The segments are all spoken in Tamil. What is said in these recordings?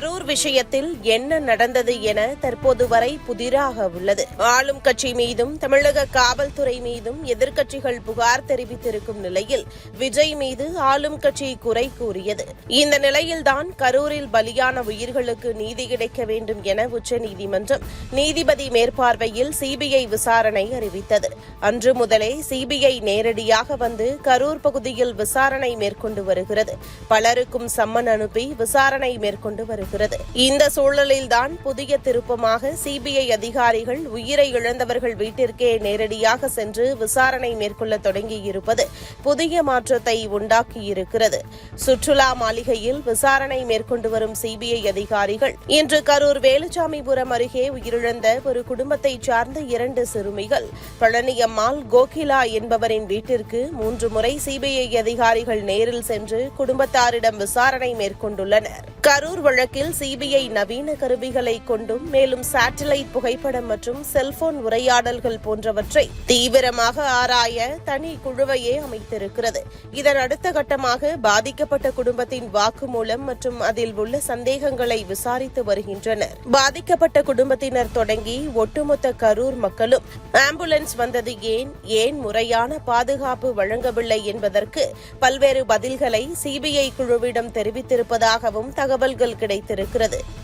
கரூர் விஷயத்தில் என்ன நடந்தது என தற்போது வரை புதிராக உள்ளது. ஆளும் கட்சி மீதும் தமிழக காவல்துறை மீதும் எதிர்க்கட்சிகள் புகார் தெரிவித்திருக்கும் நிலையில் விஜய் மீது ஆளும் கட்சி குறை கூறியது. இந்த நிலையில்தான் கரூரில் பலியான உயிர்களுக்கு நீதி கிடைக்க வேண்டும் என உச்சநீதிமன்றம் நீதிபதி மேற்பார்வையில் சிபிஐ விசாரணை அறிவித்தது. அன்று முதலே சிபிஐ நேரடியாக வந்து கரூர் பகுதியில் விசாரணை மேற்கொண்டு வருகிறது. பலருக்கும் சம்மன் அனுப்பி விசாரணை மேற்கொண்டு வருகிறது. இந்த சூழலில்தான் புதிய திருப்பமாக சிபிஐ அதிகாரிகள் உயிரை இழந்தவர்கள் வீட்டிற்கே நேரடியாக சென்று விசாரணை மேற்கொள்ள தொடங்கியிருப்பது புதிய மாற்றத்தை உண்டாக்கியிருக்கிறது. சுற்றுலா மாளிகையில் விசாரணை மேற்கொண்டு வரும் சிபிஐ அதிகாரிகள் இன்று கரூர் வேலுச்சாமிபுரம் அருகே உயிரிழந்த ஒரு குடும்பத்தைச் சார்ந்த இரண்டு சிறுமிகள். பழனியம்மாள் கோகிலா என்பவரின் வீட்டிற்கு மூன்று முறை சிபிஐ அதிகாரிகள் நேரில் சென்று குடும்பத்தாரிடம் விசாரணை மேற்கொண்டுள்ளனர். கரூர் வழக்கில் சிபிஐ நவீன கருவிகளை கொண்டும் மேலும் சேட்டலைட் புகைப்படம் மற்றும் செல்போன் உரையாடல்கள் போன்றவற்றை தீவிரமாக ஆராய தனி குழுவையே அமைத்திருக்கிறது. இதன் அடுத்த கட்டமாக பாதிக்கப்பட்ட குடும்பத்தின் வாக்குமூலம் மற்றும் அதில் உள்ள சந்தேகங்களை விசாரித்து வருகின்றனர். பாதிக்கப்பட்ட குடும்பத்தினர் தொடங்கி ஒட்டுமொத்த கரூர் மக்களும் ஆம்புலன்ஸ் வந்தது ஏன்? ஏன் முறையான பாதுகாப்பு வழங்கவில்லை என்பதற்கு பல்வேறு பதில்களை சிபிஐ குழுவிடம் தெரிவித்திருப்பதாகவும் தகவல்கள் கிடைத்திருக்கிறது.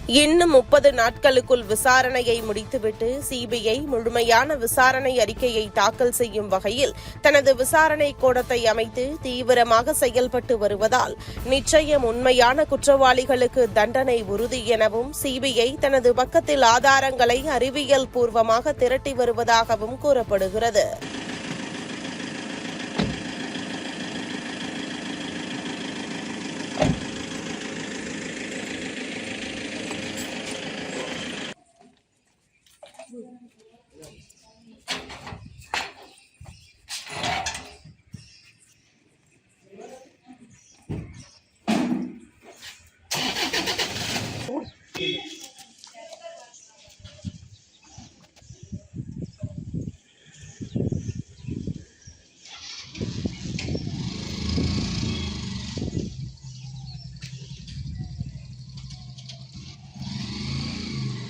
இன்னும் முப்பது நாட்களுக்குள் விசாரணையை முடித்துவிட்டு சிபிஐ முழுமையான விசாரணை அறிக்கையை தாக்கல் செய்யும் வகையில் தனது விசாரணை கோடத்தை அமைத்து தீவிரமாக செயல்பட்டு வருவதால் நிச்சயம் உண்மையான குற்றவாளிகளுக்கு தண்டனை உறுதி எனவும் சிபிஐ தனது பக்கத்தில் ஆதாரங்களை அறிவியல் பூர்வமாக திரட்டி வருவதாகவும் கூறப்படுகிறது. Yeah.